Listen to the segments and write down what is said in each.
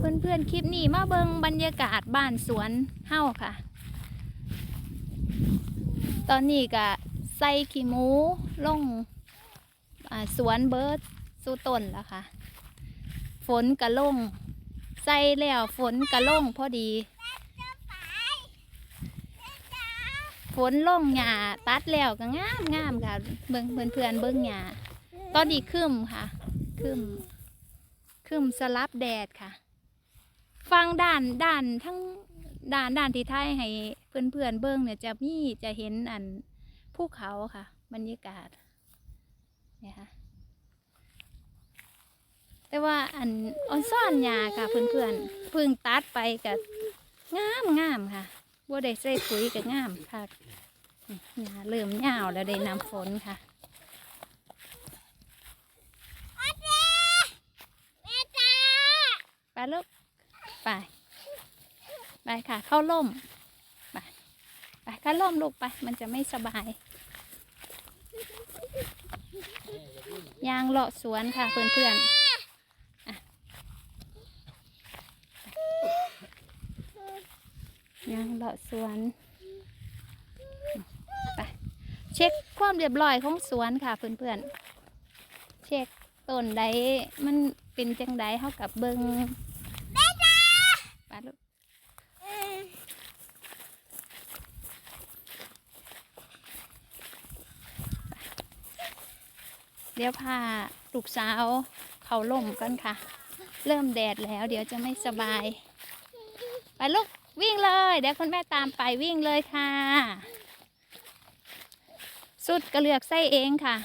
เพื่อนๆคลิปนี้มาเบิงบรรยากาศบ้านสวนเฮ้าค่ะ ตอนนี้ก็ใส่ขี้หมูลงอ่าสวนเบิร์ดสู่ต้นแล้วค่ะ ฝนกระลงใส่แล้วฝนกระลงพอดี ฝนลงหญ้าตัดแล้วก็งามงามค่ะ เบิ่งเพื่อนเพื่อนๆเบิ่งหญ้าตอนนี้ครึมค่ะครึมครึมสลับแดดค่ะ ฟังด้านด้านทั้งด้านด้านที่ไทยให้เพื่อนเพื่อนเบิ่งเนี่ยจะมีจะเห็นอันภูเขาค่ะ บรรยากาศเนี่ยค่ะแต่ว่าอันออนซ่อนหญ้าค่ะเพื่อนเพื่อนพึ่งตัดไปกับงามงามค่ะบ่ได้ใส่ปุ๋ยกับงามค่ะหญ้าเริ่มยาวแล้วได้น้ำฝนค่ะไปลูก ไป ไปค่ะ เข้าร่ม ไป ไปเข้าร่มลูกไป มันจะไม่สบาย ยางเลาะสวนค่ะเพื่อนๆอะยางเลาะสวนไปเช็คความเรียบร้อยของสวนค่ะเพื่อนๆเช็คต้นใดมันเป็นจังใดเท่ากับเบิง ไปลูกเดี๋ยวพาลูกสาวเขาล่มกันค่ะ เริ่มแดดแล้ว เดี๋ยวจะไม่สบาย ไปลูกวิ่งเลย เดี๋ยวคุณแม่ตามไปวิ่งเลยค่ะ สุดก็เลือกไส้เองค่ะ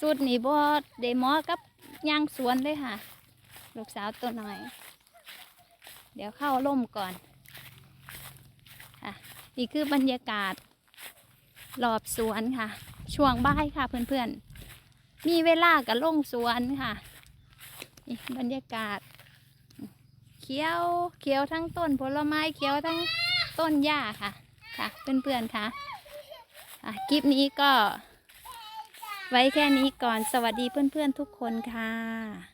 สุดนี่บอดเดมอกับยางสวนเลยค่ะ ลูกสาวตัวน้อย เดี๋ยวเข้าร่มก่อนค่ะนี่คือบรรยากาศรอบสวนค่ะ ช่วงบ่ายค่ะเพื่อนๆ มีเวลากับลงสวนค่ะนี่บรรยากาศ เขียวเขียวทั้งต้นผลไม้เขียวทั้งต้นหญ้าค่ะค่ะ เพื่อนๆค่ะอะคลิปนี้ก็ไว้แค่นี้ก่อนสวัสดีเพื่อนๆทุกคนค่ะ